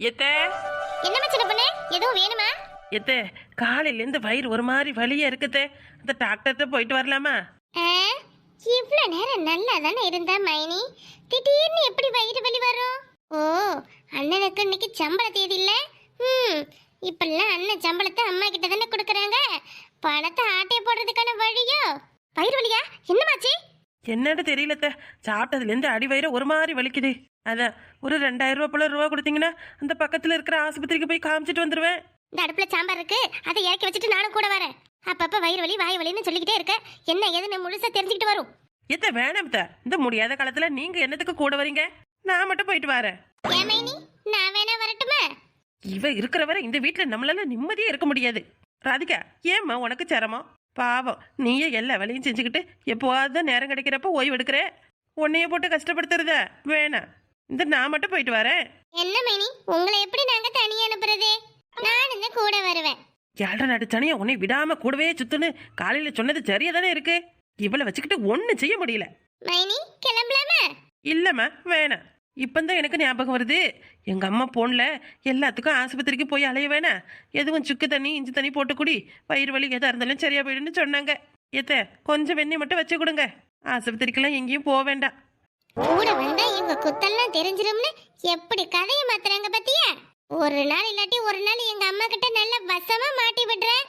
எத்தே? என்னம்மா சின்ன பொண்ணு? எதுவும் வேணுமா? எத்தே காலையிலேருந்து வயிறு ஒரு மாதிரி வலியா இருக்குதே. அந்த டாக்டர்கிட்ட போயிட்டு வரலாமா? ஆ, இவ்ளோ நேரம் நல்லா தானே இருந்தா மைனி? திடீர்னு எப்படி வயிறு வலி வரும்? ஓ அண்ணனுக்கு இன்னைக்கு சம்பள தேதி இல்ல? ம் இப்பெல்லாம் அண்ணன் சம்பளத்தை அம்மா கிட்ட தானே கொடுக்கறாங்க. பணத்தை ஆட்டைய போடுறதுக்கான வழியோ? வயிறு வலியா? என்னமாச்சு என்னன்னு தெரியலத்த. சாப்பிட்டதுலேருந்து அடி வயிறு ஒரு மாதிரி வலிக்குது. அதான் ஒரு ரெண்டாயிரம் ரூபா போல ரூபா கொடுத்தீங்கன்னா அந்த பக்கத்தில் இருக்கிற ஆஸ்பத்திரிக்கு போய் காமிச்சிட்டு வந்துடுவேன் இந்த அடுப்புல சாம்பார் இருக்கு. அதை இறக்கி வச்சுட்டு நானும் கூட வரேன். அப்பப்ப வயிறு வலி வாய் வலின்னு சொல்லிக்கிட்டே இருக்க. என்ன ஏதுன்னு முழுசா தெரிஞ்சுக்கிட்டு வரும். எத்த வேணாம் இந்த முடியாத காலத்தில் நீங்கள் என்னத்துக்கு கூட வரீங்க? நான் மட்டும் போயிட்டு வரேன். நான் வேணா வரட்டுமா? இவ இருக்கிற வரை இந்த வீட்டில் நம்மளால நிம்மதியே இருக்க முடியாது. ராதிகா ஏம்மா உனக்கு சிரமம்? பாவம். நீயே எல்லா வேலையும் செஞ்சுக்கிட்டு எப்போவாவது நேரம் கிடைக்கிறப்ப ஓய்வு எடுக்கிற. உன்னைய போட்டு கஷ்டப்படுத்துறத. வேணாம். இந்த நான் மட்டும் போயிட்டு வரேன். என்ன மைனி? உங்களை எப்படி நாங்க தனியா அனுப்புறது? நான் இந்த கூட வருவேன். ஏழரை நடிச்சானே உன்னை விடாம கூடவே சுத்துன்னு காலையில சொன்னது சரியா தானே இருக்கு? இவளை வச்சுக்கிட்டு ஒன்றும் செய்ய முடியல. மைனி கிளம்பலாமா? இல்லம்மா வேணாம். இப்பந்தான் எனக்கு ஞாபகம் வருது. எங்க அம்மா போன்ல எல்லாத்துக்கும் ஆஸ்பத்திரிக்கு போய் அலைய வேணாம் எதுவும் சுக்கு தண்ணி இஞ்சி தண்ணி போட்டு குடி. வயிறு வலி எதா இருந்தாலும் சரியா போயிடுன்னு சொன்னாங்க. ஏத்த கொஞ்சம் வெண்ணெய் மட்டும் வச்சு கொடுங்க. ஆஸ்பத்திரிக்கெல்லாம் எங்கேயும் போக வேண்டாம். கூட வந்தா இவங்க குத்தெல்லாம் தெரிஞ்சிரும்னு எப்படி கதையை மாத்துறாங்க பத்தியா? ஒரு நாள் இல்லாட்டி ஒரு நாள் எங்க அம்மா கிட்ட நல்ல வசமா மாட்டி விடுறேன்.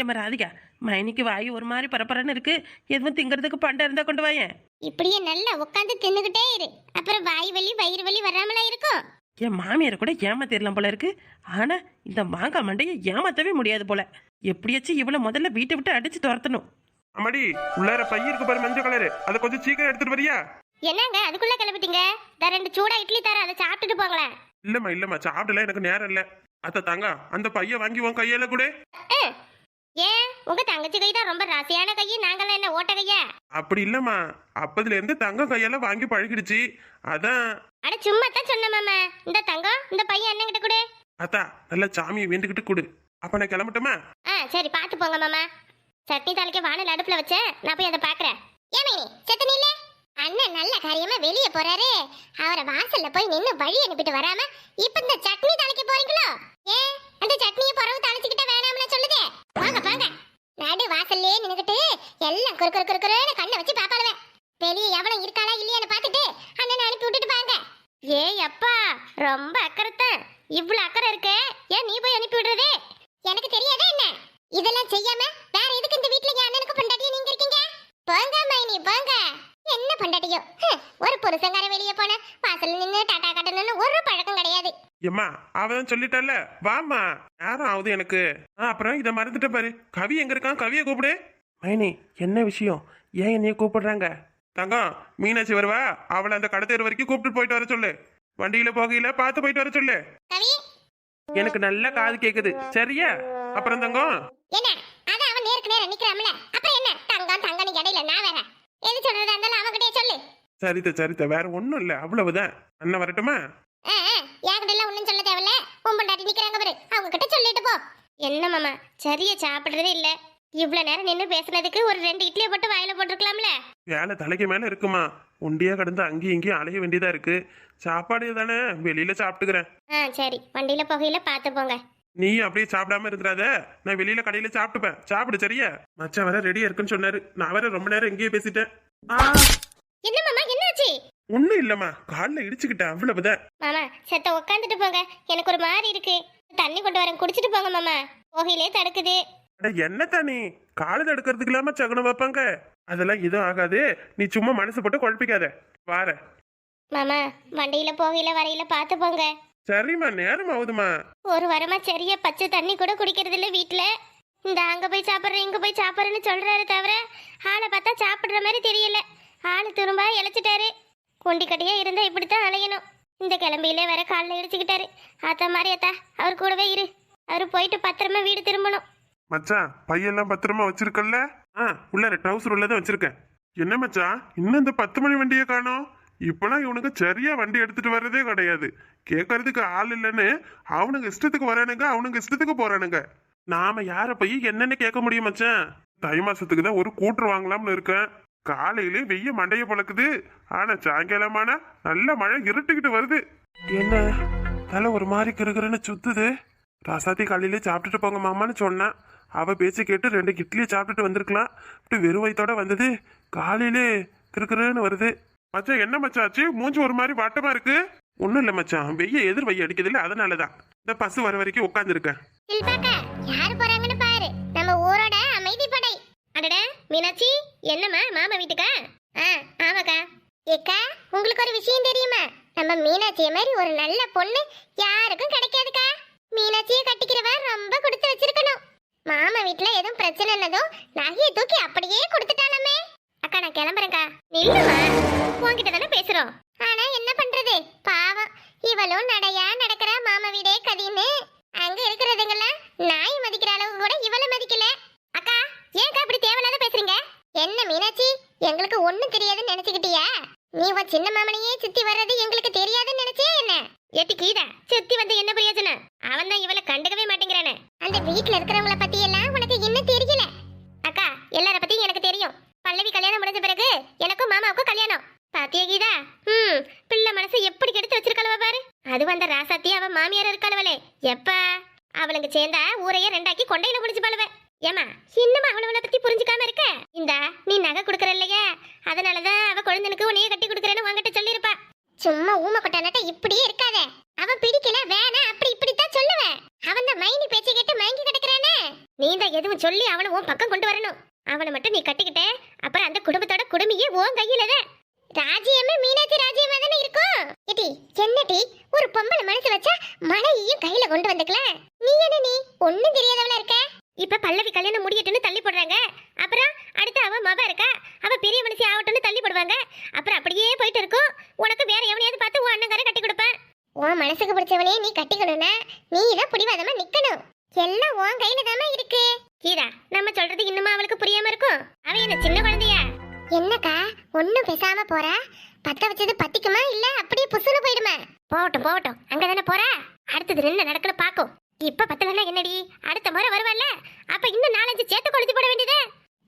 ஏம்மா ராதிகா மைனிக்கு வாய் ஒரு மாதிரி பரபரன்னு இருக்கு. எதுவும் திங்கிறதுக்கு பண்டை இருந்தா கொண்டு வாயேன். இப்படியே நல்லா உட்காந்து தின்னுகிட்டே இரு. அப்புறம் வாய் வலி வயிறு வலி வராமலா இருக்கும். என் மாமியாரை கூட ஏமாத்திரலாம் போல இருக்கு. ஆனா இந்த மாங்காய் மண்டையை ஏமாத்தவே முடியாது போல. எப்படியாச்சும் இவளை முதல்ல வீட்டை விட்டு அடிச்சு துரத்தணும். அம்மாடி உள்ளார பைய இருக்கு பாரு மஞ்சள் கலரு அதை கொஞ்சம் சீக்கிரம் எடுத்துட்டு வரியா? என்னங்க அதுக்குள்ள கிளம்பிட்டீங்க? இந்த ரெண்டு சூடா இட்லி தர அதை சாப்பிட்டுட்டு போங்களேன். இல்லம்மா இல்லம்மா சாப்பிடல எனக்கு நேரம் இல்ல. அத்த தாங்க அந்த பைய வாங்கி உன் கையில கூட. ஏன்? உங்க தங்கச்சி கை தான் ரொம்ப ராசியான கை நாங்கெல்லாம் என்ன ஓட்ட கையா? அப்படி இல்லம்மா. அப்பதுல இருந்து தங்கம் கையெல்லாம் வாங்கி பழகிடுச்சு. அதான். அட சும்மா தான் சொன்ன மாமா இந்த தங்கம் இந்த பையன் அண்ணன் கிட்ட கொடு. அத்தா நல்ல சாமியை வேண்டிக்கிட்டு கொடு. அப்ப நான் கிளம்பட்டுமா? ஆ சரி பார்த்து போங்க மாமா. சட்னி தாளிக்க வானல் அடுப்புல வச்சேன் நான் போய் அதை பாக்குறேன். ஏமேனி சட்னி இல்ல? அண்ணன் நல்ல காரியமா வெளிய போறாரு. அவரை வாசல்ல போய் நின்னு வழி அனுப்பிட்டு வராம இப்ப இந்த சட்னி தாளிக்க போறீங்களோ? ஏன்? அந்த சட்னியை பறவு தாளிச்சுக்கிட்ட வேணாம்னு சொல்லுதே. வாங்க வாங்க. நடு வாசல்லே நின்னுக்கிட்டு எல்லாம் குறு குறு குறு குறுன்னு கண்ணை வச்சு பாப்பாளுவேன். வெளியே எவனும் இருக்காளா இல்லையான்னு பார்த்துட்டு அண்ணனை அனுப்பி விட்டுட்டு பாங்க ஏ அப்பா ரொம்ப அக்கறைத்தான் இவ்வளவு அக்கறை இருக்கு. ஏன் நீ போய் அனுப்பி விடுறதே? எனக்கு தெரியாதா என்ன? இதெல்லாம் செய்யாம வேற எதுக்கு இந்த வீட்ல என் அண்ணனுக்கு பொண்டாட்டியும் நீங்க இருக்கீங்க? போங்க மைனி போங்க. என்ன பொண்டாட்டியோ? ஒரு புருஷங்கார வெளியே போன வாசல்ல நின்னு டாடா காட்டணும்னு ஒரு பழக்கம் கிடையாது. எம்மா அவதான் சொல்லிட்டால வாம்மா. நேரம் ஆகுது எனக்கு. அப்புறம் இதை மறந்துட்ட பாரு. கவி எங்க இருக்கான்? கவியை கூப்பிடு. மைனி என்ன விஷயம்? ஏன் என்னைய கூப்பிடுறாங்க? தங்கம் மீனாட்சி வருவா? அவளை அந்த கடத்தேர் வரைக்கும் கூப்பிட்டு போயிட்டு வர சொல்லு. வண்டியில போகையில பார்த்து போயிட்டு வர சொல்லு. எனக்கு நல்ல காது கேக்குது. சரியா? அப்புறம் தங்கம்? என்ன? அதான் அவன் நேருக்கு நேரம் நிக்கிறான்ல. அப்புறம் என்ன? தங்கம் தங்கன்னு இடையில நான் வேற. எது சொல்றதா? இருந்தாலும் அவன்கிட்டயே சொல்லு. சரித்த சரித்த. வேற ஒண்ணும் இல்ல. அவ்வளவுதான். அண்ணன் வரட்டுமா? என்கிட்ட எல்லாம் ஒண்ணும் சொல்ல தேவையில்ல? உன் பொண்டாட்டி நிக்கிறாங்க பாரு. அவங்க கிட்ட சொல்லிட்டு போ. என்ன மாமா? சரியா சாப்பிடுறதே இல்ல. இவ்வளவு நேரம் நின்னு பேசுனதுக்கு ஒரு ரெண்டு இட்லியை போட்டு வாயில போட்டிருக்கலாம்ல. வேலை தலைக்கு மேல இருக்குமா? ஒண்டியா கடந்து அங்கேயும் இங்கேயும் அலைய வேண்டியதா இருக்கு. சாப்பாடு தானே வெளியில சாப்பிட்டுக்கிறேன். ஆ சரி. வண்டியில புகையில பாத்து போங்க. நீ அப்படியே சாப்பிடாம இருந்துடாத நான் வெளியில கடையில சாப்பிட்டுப்பேன். சாப்பிடு சரியா? மச்சான் வர ரெடியா இருக்குன்னு சொன்னாரு. நான் வேற ரொம்ப நேரம் இங்கேயே பேசிட்டேன். என்ன மாமா என்னாச்சு? ஒண்ணும் இல்லம்மா. காலில் இடிச்சுக்கிட்டேன் அவ்வளவுதான். மாமா செத்த உட்காந்துட்டு போங்க. எனக்கு ஒரு மாதிரி இருக்கு. தண்ணி கொண்டு வரேன். குடிச்சிட்டு போங்க மாமா. புகையிலே தடுக்குது. அட என்ன தானே காலை தடுக்கிறதுக்கு இல்லாம சகுனம் வைப்பாங்க. அதெல்லாம் எதுவும் ஆகாது. நீ சும்மா மனசு போட்டு குழப்பிக்காத. வார மாமா வண்டியில புகையில வரையில பாத்து போங்க. சரிம்மா நேரம் ஆகுதுமா ஒரு வாரமா சரியா பச்சை தண்ணி கூட குடிக்கிறது இல்ல வீட்ல. இந்த அங்க போய் சாப்பிடுறேன் இங்க போய் சாப்பிடுறேன்னு சொல்றாரு தவிர ஆளை பார்த்தா சாப்பிடுற மாதிரி தெரியல. ஆளு திரும்ப இழைச்சிட்டாரு. குண்டி கட்டியா இருந்தா இப்படித்தான் அலையணும். இந்த கிளம்பியில வேற காலில் இடிச்சுக்கிட்டாரு. ஆத்தா மாதிரி அத்தா அவர் கூடவே இரு. அவர் போயிட்டு பத்திரமா வீடு திரும்பணும். மச்சான் பையெல்லாம் பத்திரமா வச்சிருக்கல்ல? ஆ உள்ளார ட்ரௌசர் உள்ளதான் வச்சிருக்கேன். என்ன மச்சான் இன்னும் இந்த பத்து மணி வண்டியை காணோம்? இப்பெல்லாம் இவனுக்கு சரியா வண்டி எடுத்துட்டு வர்றதே கிடையாது. கேட்கறதுக்கு ஆள் இல்லைன்னு அவனுங்க இஷ்டத்துக்கு வரானுங்க அவனுங்க இஷ்டத்துக்கு போறானுங்க. நாம யார போய் என்னன்னு கேட்க முடியும் மச்சான்? தை மாசத்துக்கு தான் ஒரு கூட்டு வாங்கலாம்னு இருக்கேன். காலையிலே வெய்ய மண்டைய பழக்குது. ஆனா சாயங்காலமான நல்ல மழை இருட்டுக்கிட்டு வருது. என்ன? தலை ஒரு மாதிரி கிருகிருன்னு சுத்துது. ராசாத்தி காலையிலே சாப்பிட்டுட்டு போங்க மாமான்னு சொன்னான் அவ பேச்சு கேட்டு ரெண்டு இட்லியை சாப்பிட்டுட்டு வந்திருக்கலாம். இப்படி வெறும் வயித்தோட வந்தது. காலையிலே கிருகிருன்னு வருது. மச்சான் என்ன மச்சான் ஆச்சு? மூஞ்சி ஒரு மாதிரி வாட்டமா இருக்கு? ஒன்றும் இல்லை மச்சான் வெய்ய எதிர் வெய்ய அடிக்குது இல்ல அதனாலதான். இந்த பஸ் வர வரைக்கும் உட்காந்துருக்கேன் யார் போறாங்கன்னு பாரு. நம்ம ஊரோட அமைதி படை. அடடா மீனாட்சி என்னம்மா மாமா வீட்டுக்கா? ஆ ஆமாக்கா. ஏக்கா உங்களுக்கு ஒரு விஷயம் தெரியுமா? நம்ம மீனாட்சிய மாதிரி ஒரு நல்ல பொண்ணு யாருக்கும் கிடைக்காதுக்கா. மீனாட்சிய கட்டிக்கிறவ ரொம்ப கொடுத்து வச்சிருக்கணும். மாமா வீட்டுல எதுவும் பிரச்சனைனதும் நகையை தூக்கி அப்படியே கொடுத்துட்டாலாமே. அக்கா நான் கிளம்புறேன்க்கா. நில்லுமா? உன்கிட்ட தானே பேசுறோம். ஆனா என்ன பண்றது? பாவம். இவளும் நடையா நடக்கிற மாமா வீடே கதின்னு. அங்க இருக்கிறதுங்கெல்லாம் நாய் மதிக்கிற அளவு கூட இவளை மதிக்கல. அக்கா ஏன்க்கா இப்படி தேவையில்லாத பேசுறீங்க? என்ன மீனாட்சி? எங்களுக்கு ஒண்ணும் தெரியாதுன்னு நினைச்சுக்கிட்டியா? நீ உன் சின்ன மாமனையே சுத்தி வர்றது எங்களுக்கு தெரியாதுன்னு நினைச்சே என்ன? எட்டி கீதா சுத்தி வந்து என்ன பிரயோஜனம் அவன் தான் இவளை கண்டுக்கவே மாட்டேங்கிறானே. அந்த வீட்ல இருக்கிறவங்கள பத்தி எல்லாம் உனக்கு இன்னும் தெரியல. அக்கா எல்லார பத்தியும் எனக்கு தெரியும். பல்லவி கல்யாணம் முடிஞ்ச பிறகு எனக்கும் மாமாவுக்கும் கல்யாணம். பாத்தியா கீதா? ம் பிள்ளை மனசு எப்படி கெடுத்து வச்சிருக்கலவ பாரு. அது வந்த ராசாத்தி அவ மாமியார் இருக்காளவளே. எப்ப? அவளுக்கு சேர்ந்தா ஊரையே ரெண்டாக்கி கொண்டையில முடிச்சு பழுவ ஏமா இன்னும் அவளவளை பத்தி புரிஞ்சுக்காம இருக்க? இந்தா நீ நகை கொடுக்கற இல்லையா அதனாலதான் அவ குழந்தனுக்கு உன்னையே கட்டி கொடுக்கறேன்னு உங்ககிட்ட சொல்லியிருப்பா. சும்மா ஊம கொட்டானட்ட இப்படியே இருக்காத. அவன் பிடிக்கல வேணா அப்படி இப்படித்தான் சொல்லுவேன் அவன் தான் மைனி பேச்சை கேட்டு மயங்கி கிடக்குறானே. நீ தான் எதுவும் சொல்லி அவனை உன் பக்கம் கொண்டு வரணும். அவனை மட்டும் நீ கட்டிக்கிட்ட அந்த குடும்பத்தோட குடுமையே உன் கையில தான். ராஜ்யமே மீனாட்சி ராஜ்யமா தானே இருக்கும்? இடி என்னடி ஒரு பொம்பளை மனசு வச்சா மழையையும் கையில கொண்டு வந்துக்கலாம். நீ என்ன நீ ஒண்ணும் தெரியாதவளா இருக்க? இப்ப பல்லவி கல்யாணம் முடியட்டும்னு தள்ளி போடுறாங்க. அப்புறம் அடுத்து அவ மவ இருக்கா. அவ பெரிய மனுஷி ஆகட்டும்னு தள்ளி போடுவாங்க. அப்புறம் அப்படியே போயிட்டு இருக்கும். உனக்கு வேற எவனையாவது பார்த்து உன் அண்ணங்கார கட்டி கொடுப்பேன். உன் மனசுக்கு பிடிச்சவனே நீ கட்டிக்கணும்னா நீ தான் பிடிவாதமா நிக்கணும். எல்லாம் உன் கையில தானே இருக்கு. கீதா நம்ம சொல்றது இன்னுமா அவளுக்கு புரியாம இருக்கும்? அவ என்ன சின்ன குழந்தையா? என்னக்கா ஒண்ணும் பேசாம போறா? பத்த வச்சது பத்திக்குமா இல்ல அப்படியே புசுன்னு போயிடுமா? போகட்டும் போகட்டும். அங்கதானே போறா? அடுத்தது என்ன நடக்குன்னு பாக்கும். இப்ப பத்தலன்னா என்னடி? அடுத்த முறை வருவாள்ல? அப்ப இன்னும் நாலஞ்சு சேர்த்து கொளுத்தி போட வேண்டியது?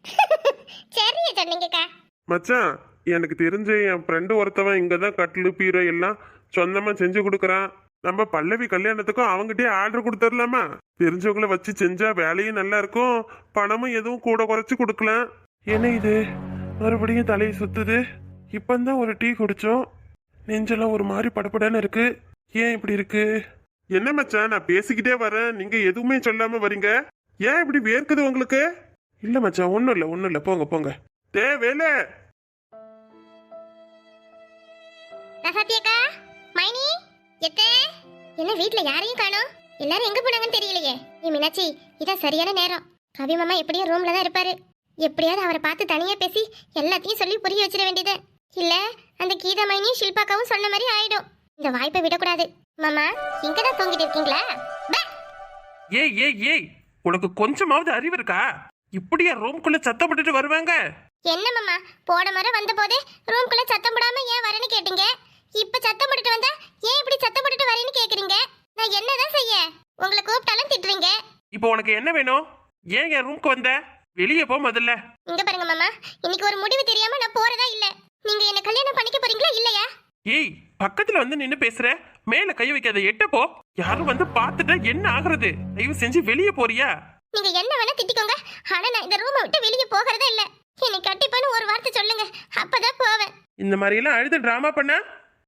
சரியா சொன்னீங்கக்கா. மச்சான் எனக்கு தெரிஞ்ச என் ஃப்ரெண்டு ஒருத்தவன் இங்கே தான் கட்டிலு பீரோ எல்லாம் சொந்தமாக செஞ்சு கொடுக்குறான். நம்ம பல்லவி கல்யாணத்துக்கும் அவங்ககிட்டயே ஆர்டர் கொடுத்துடலாமா? தெரிஞ்சவங்கள வச்சு செஞ்சா வேலையும் நல்லா இருக்கும் பணமும் எதுவும் கூட குறைச்சு கொடுக்கலாம். என்ன இது? மறுபடியும் தலையை சுத்துது? இப்பந்தான் ஒரு டீ குடிச்சோம். நெஞ்செல்லாம் ஒரு மாதிரி படபடன்னு இருக்கு. ஏன் இப்படி இருக்கு? என்ன மச்சான் நான் பேசிக்கிட்டே வரேன். நீங்க எதுவுமே சொல்லாம வரீங்க? ஏன் இப்படி வேர்க்குது உங்களுக்கு? இல்ல மச்சான் ஒன்றும் இல்லை ஒன்றும் இல்லை. போங்க போங்க. தேவையில்ல வேலை! மைனி? என்ன வீட்ல யாரையும் காணோம்? எல்லாரும் எங்க போனாங்கன்னு தெரியலையே. நீ மீனாட்சி இதான் சரியான நேரம். கவி மாமா எப்படியும் ரூம்ல தான் இருப்பாரு. எப்படியாவது அவரை பார்த்து தனியா பேசி எல்லாத்தையும் சொல்லி புரிய வச்சிட வேண்டியது. இல்ல அந்த கீதா மைனியும் ஷில்பாக்காவும் சொன்ன மாதிரி ஆயிடும். இந்த வாய்ப்பை விடக்கூடாது. மாமா இங்க தான் தூங்கிட்டு இருக்கீங்களா. ஏய் ஏய் ஏய் உனக்கு கொஞ்சமாவது அறிவு இருக்கா? இப்படியா ரூம்குள்ள சத்தப்பட்டுட்டு வருவாங்க? என்ன மாமா போன முறை வந்த போதே ரூம்குள்ள சத்தம் போடாம ஏன் வரேன்னு கேட்டீங்க? இப்ப சத்தம் போட்டுட்டு வந்தா ஏன் இப்படி சத்தம் போட்டுட்டு வரேன்னு கேக்குறீங்க? நான் என்னதான் செய்ய? உங்களை கூப்பிட்டாலும் திட்டுறீங்க. இப்போ உனக்கு என்ன வேணும்? ஏன் என் ரூம்க்கு வந்த? வெளியே போ முதல்ல. இங்க பாருங்க மாமா. இன்னைக்கு ஒரு முடிவு தெரியாம நான் போறதா இல்ல. நீங்க என்ன கல்யாணம் பண்ணிக்க போறீங்களா இல்லையா? ஏய் பக்கத்துல வந்து நின்னு பேசுற. மேல கை வைக்காத. எட்ட போ. யாரும் வந்து பார்த்துட்டா என்ன ஆகுறது? தயவு செஞ்சு வெளியே போறியா? நீங்க என்ன வேணா திட்டிக்கோங்க. ஆனா நான் இந்த ரூமை விட்டு வெளியே போகிறதா இல்ல. என்னை கட்டிப்பான்னு ஒரு வார்த்தை சொல்லுங்க. அப்பதான் போவேன். இந்த மாதிரி எல்லாம் அழுது டிராமா பண்ணா?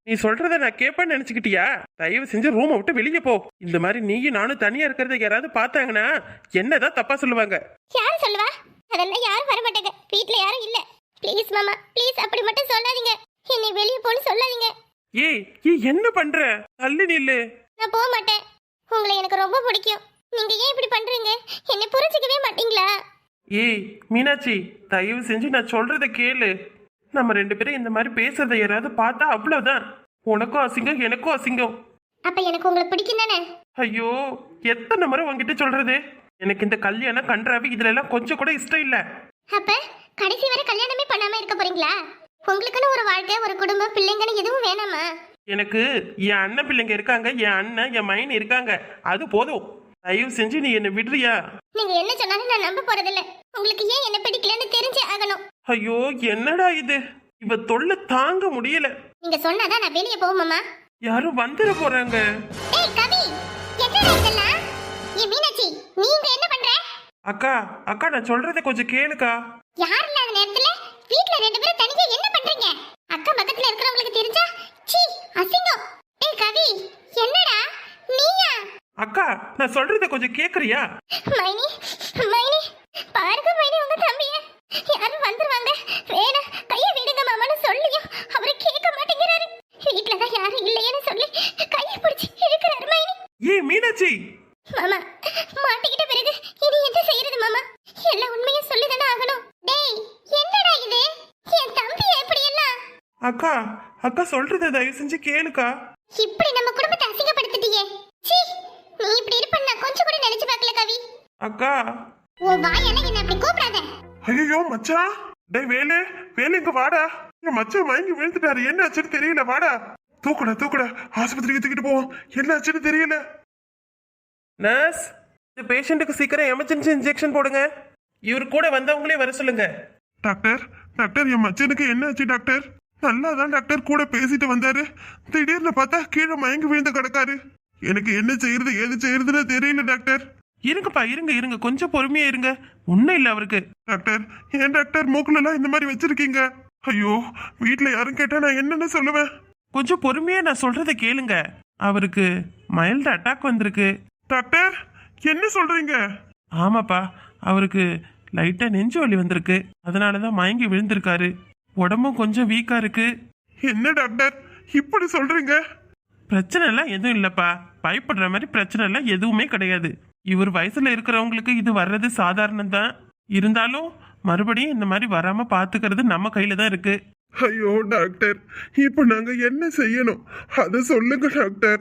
நீ சொல்றத நான் கேட்பேன்னு நினைச்சுக்கிட்டியா? தயவு செஞ்சு ரூமை விட்டு வெளியே போ. இந்த மாதிரி நீயும் நானும் தனியா இருக்கிறத யாராவது பார்த்தாங்கன்னா என்னதான் தப்பா சொல்லுவாங்க. யாரு சொல்லுவா? அதெல்லாம் யாரும் வர மாட்டாங்க. வீட்ல யாரும் இல்ல. ப்ளீஸ் மாமா ப்ளீஸ் அப்படி மட்டும் சொல்லாதீங்க. என்னை வெளியே போன்னு சொல்லாதீங்க. ஏய் ஏய் என்ன பண்ற? தள்ளி நில்லு. நான் போக மாட்டேன். உங்களை எனக்கு ரொம்ப பிடிக்கும். நீங்க ஏன் இப்படி பண்றீங்க? என்னை புரிஞ்சுக்கவே மாட்டீங்களா? ஏய் மீனாட்சி தயவு செஞ்சு நான் சொல்றத கேளு. நம்ம ரெண்டு பேரும் இந்த மாதிரி பேசுறத யாராவது பார்த்தா அவ்வளவுதான். உனக்கும் அசிங்கம் எனக்கும் அசிங்கம். அப்ப எனக்கு உங்களை பிடிக்கும் தானே? ஐயோ எத்தனை முறை உன்கிட்ட சொல்றது? எனக்கு இந்த கல்யாணம் கன்றாவி இதுல எல்லாம் கொஞ்சம் கூட இஷ்டம் இல்ல. அப்ப கடைசி வரை கல்யாணமே பண்ணாம இருக்க போறீங்களா? உங்களுக்குன்னு ஒரு வாழ்க்கை ஒரு குடும்பம் பிள்ளைங்கன்னு எதுவும் வேணாமா? எனக்கு என் அண்ணன் பிள்ளைங்க இருக்காங்க என் அண்ணன் என் மைன் இருக்காங்க. அது போதும். தயவு செஞ்சு நீ என்னை விடுறியா? நீங்க என்ன சொன்னாலும் நான் நம்ப போறதில்ல. உங்களுக்கு ஏன் என்ன பிடிக்கலன்னு தெரிஞ்சே ஆகணும். ஐயோ என்னடா இது? இவ தொல்லை தாங்க முடியல. நீங்க சொன்னாதான் நான் வெளியே போவோமாமா யாரும் வந்துட போறாங்க. ஏய் கவி என்னடா இதெல்லாம்? ஏ மீனாட்சி நீங்க என்ன பண்ற? அக்கா அக்கா நான் சொல்றதை கொஞ்சம் கேளுக்கா. யார் இல்லாத நேரத்துல? வீட்ல ரெண்டு பேரும் தனியா என்ன பண்றீங்க? அக்கம் பக்கத்துல இருக்கிறவங்களுக்கு தெரிஞ்சா சீ அசிங்கம். ஏய் கவி என்னடா? நீயா? அக்கா நான் சொல்றதை கொஞ்சம் கேக்குறியா? மைனி மைனி பாருங்க மைனி உங்க தம்பிய. யாரும் வந்துருவாங்க. வேணா கைய விடுங்க மாமான்னு சொல்லியும் அவரு கேட்க மாட்டேங்கிறாரு வீட்ல தான் யாரும் இல்லையேன்னு சொல்லி கைய பிடிச்சி இழுக்கிறாரு மைனி ஏய் மீனாட்சி மாமா மாட்டிக்கிட்ட பிறகு இனி என்ன செய்யறது மாமா எல்லா உண்மையும் சொல்லிதானே ஆகணும் டேய் என்னடா இது என் தம்பி எப்படி எல்லாம் அக்கா சொல்றதை தயவு செஞ்சு கேளுக்கா. இப்படி நம்ம குடும்பத்தை அசிங்கப்படுத்திட்டியே. சீ நீ இப்படி இருப்ப நான் கொஞ்சம் கூட நினைச்சு பார்க்கல கவி. அக்கா. உன் வாயால என்ன அப்படி கூப்பிடாத. ஐயோ மச்சான் டேய் வேலு வேலு இங்க வாடா. என் மச்சான் மயங்கி விழுந்துட்டாரு. என்ன ஆச்சுன்னு தெரியல வாடா. தூக்குடா தூக்குடா. ஆஸ்பத்திரிக்கு தூக்கிட்டு போவோம். என்ன ஆச்சுன்னு தெரியல. நர்ஸ் இந்த பேஷண்ட்டுக்கு சீக்கிரம் எமர்ஜென்சி இன்ஜெக்ஷன் போடுங்க. இவர் கூட வந்தவங்களே வர சொல்லுங்க. டாக்டர் டாக்டர் என் மச்சனுக்கு என்ன ஆச்சு டாக்டர்? நல்லா தான் டாக்டர் கூட பேசிட்டு வந்தாரு. திடீர்னு பார்த்தா கீழே மயங்கி விழுந்து கிடக்காரு. எனக்கு என்ன செய்யறது ஏது செய்யறதுன்னு தெரியல டாக்டர். இருங்கப்பா இருங்க இருங்க. கொஞ்சம் பொறுமையா இருங்க. ஒன்றும் இல்லை அவருக்கு. டாக்டர் ஏன் டாக்டர் மூக்குல எல்லாம் இந்த மாதிரி வச்சிருக்கீங்க? ஐயோ வீட்ல யாரும் கேட்டா நான் என்னன்னு சொல்லுவேன். கொஞ்சம் பொறுமையா நான் சொல்றதை கேளுங்க. அவருக்கு மைல்டு அட்டாக் வந்திருக்கு. டாக்டர் என்ன சொல்றீங்க? ஆமாப்பா அவருக்கு லைட்டா நெஞ்சு வலி வந்திருக்கு. அதனால தான் மயங்கி விழுந்திருக்காரு. உடம்பும் கொஞ்சம் வீக்கா இருக்கு. என்ன டாக்டர்? இப்படி சொல்றீங்க? பிரச்சனை எல்லாம் எதுவும் இல்லப்பா. பயப்படுற மாதிரி பிரச்சனை எல்லாம் எதுவுமே கிடையாது. இவர் வயசுல இருக்கிறவங்களுக்கு இது வர்றது சாதாரணம் தான் இருந்தாலும் மறுபடியும் இந்த மாதிரி வராம பாத்துக்கிறது நம்ம கையில தான் இருக்கு. ஐயோ டாக்டர். இப்போ நாங்க என்ன செய்யணும்? அத சொல்லுங்க டாக்டர்.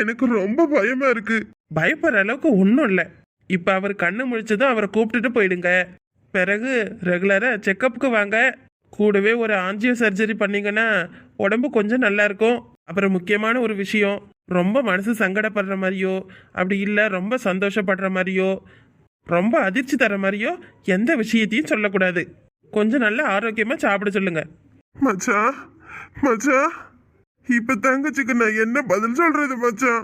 எனக்கு ரொம்ப பயமா இருக்கு. பயப்படுற அளவுக்கு ஒன்றும் இல்லை. இப்போ அவர் கண்ணு முழிச்சதும் அவரை கூப்பிட்டுட்டு போயிடுங்க. பிறகு ரெகுலராக செக்கப்புக்கு வாங்க. கூடவே ஒரு ஆஞ்சியோ சர்ஜரி பண்ணிங்கன்னா உடம்பு கொஞ்சம் நல்லா இருக்கும். அப்புறம் முக்கியமான ஒரு விஷயம் ரொம்ப மனசு சங்கடப்படுற மாதிரியோ அப்படி இல்லை ரொம்ப சந்தோஷப்படுற மாதிரியோ ரொம்ப அதிர்ச்சி தர மாதிரியோ எந்த விஷயத்தையும் சொல்லக்கூடாது. கொஞ்சம் நல்லா ஆரோக்கியமாக சாப்பிட சொல்லுங்க. மச்சா மச்சா இப்ப தங்கச்சிக்கு நான் என்ன பதில் சொல்றது மச்சான்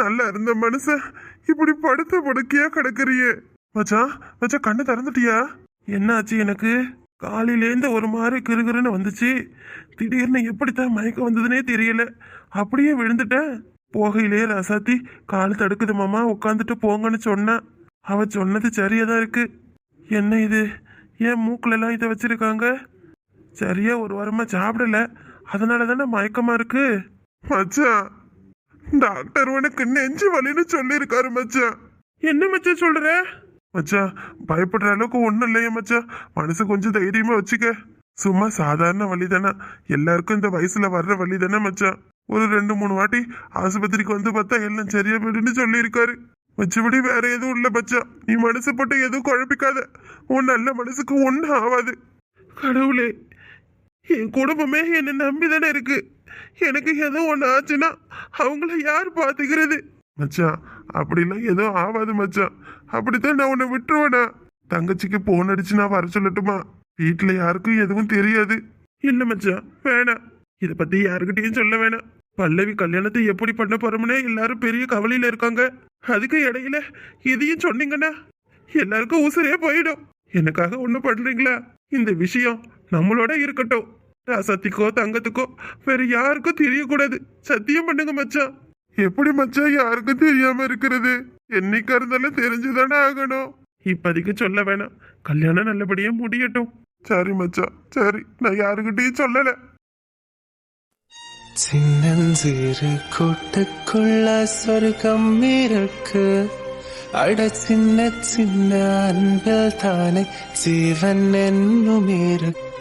நல்லா இருந்த மனுஷன் இப்படி படுத்த படுக்கையா கிடக்குறியே. மச்சான் மச்சான் கண்ணு திறந்துட்டியா? என்னாச்சு எனக்கு? காலையிலேருந்து ஒரு மாதிரி கிறுகிறுன்னு வந்துச்சு. திடீர்னு எப்படித்தான் மயக்கம் வந்ததுன்னே தெரியல. அப்படியே விழுந்துட்டேன். போகையிலே ரசாத்தி கால் தடுக்குது மாமா உட்காந்துட்டு போங்கன்னு சொன்னேன். அவ சொன்னது சரியா தான் இருக்கு. என்ன இது? ஏன் மூக்குல எல்லாம் இதை வச்சிருக்காங்க? சரியா ஒரு வாரமா சாப்பிடல. அதனால தானே மயக்கமா இருக்கு? மச்சான் டாக்டர் உனக்கு நெஞ்சு வலின்னு சொல்லியிருக்காரு மச்சான் என்ன மச்சான் சொல்ற? மச்சா பயப்படுற அளவுக்கு ஒன்றும் இல்லையே மச்சா. மனசு கொஞ்சம் தைரியமா வச்சுக்க. சும்மா சாதாரண வழி தானே எல்லாருக்கும் இந்த வயசுல வர்ற வழி தானே மச்சான் ஒரு ரெண்டு மூணு வாட்டி ஆஸ்பத்திரிக்கு வந்து பார்த்தா எல்லாம் சரியா போயிடுன்னு சொல்லியிருக்காரு. மச்சபடி வேற எதுவும் இல்லை மச்சா. நீ மனசு போட்டு எதுவும் குழப்பிக்காத. உன் நல்ல மனசுக்கு ஒன்றும் ஆகாது கடவுளே என் குடும்பமே என்னை நம்பி தானே இருக்கு. எனக்கு எதுவும் ஒன்று ஆச்சுன்னா அவங்கள யார் பார்த்துக்கிறது மச்சான் அப்படிலாம் எதுவும் ஆகாது மச்சான் அப்படித்தான் நான் உன்னை விட்டுருவேனா? தங்கச்சிக்கு போன் அடிச்சு நான் வர சொல்லட்டுமா? வீட்டுல யாருக்கும் எதுவும் தெரியாது. இல்ல மச்சான் வேணாம். இத பத்தி யாருக்கிட்டையும் சொல்ல வேணாம். பல்லவி கல்யாணத்தை எப்படி பண்ண போறோம்னே எல்லாரும் பெரிய கவலையில இருக்காங்க. அதுக்கு இடையில இதையும் சொன்னீங்கன்னா எல்லாருக்கும் உசுரே போயிடும். எனக்காக ஒண்ணு பண்றீங்களா? இந்த விஷயம் நம்மளோட இருக்கட்டும். ராசத்திக்கோ தங்கத்துக்கோ வேற யாருக்கும் தெரியக்கூடாது. சத்தியம் பண்ணுங்க மச்சான். எப்படி மச்சான் யாருக்கும் தெரியாம இருக்கிறது? என்னைக்கா இருந்தாலும் தெரிஞ்சுதானே ஆகணும். இப்போதைக்கு சொல்ல வேணாம். கல்யாணம் நல்லபடியா முடியட்டும். சரி மச்சா சரி. நான் யாருக்கிட்டையும் சொல்லல. சின்னஞ்சிறு கூட்டுக்குள்ள சொர்க்கம் இருக்கு. அட சின்ன சின்ன அன்பில் தானே ஜீவன் என்னும் இருக்கு.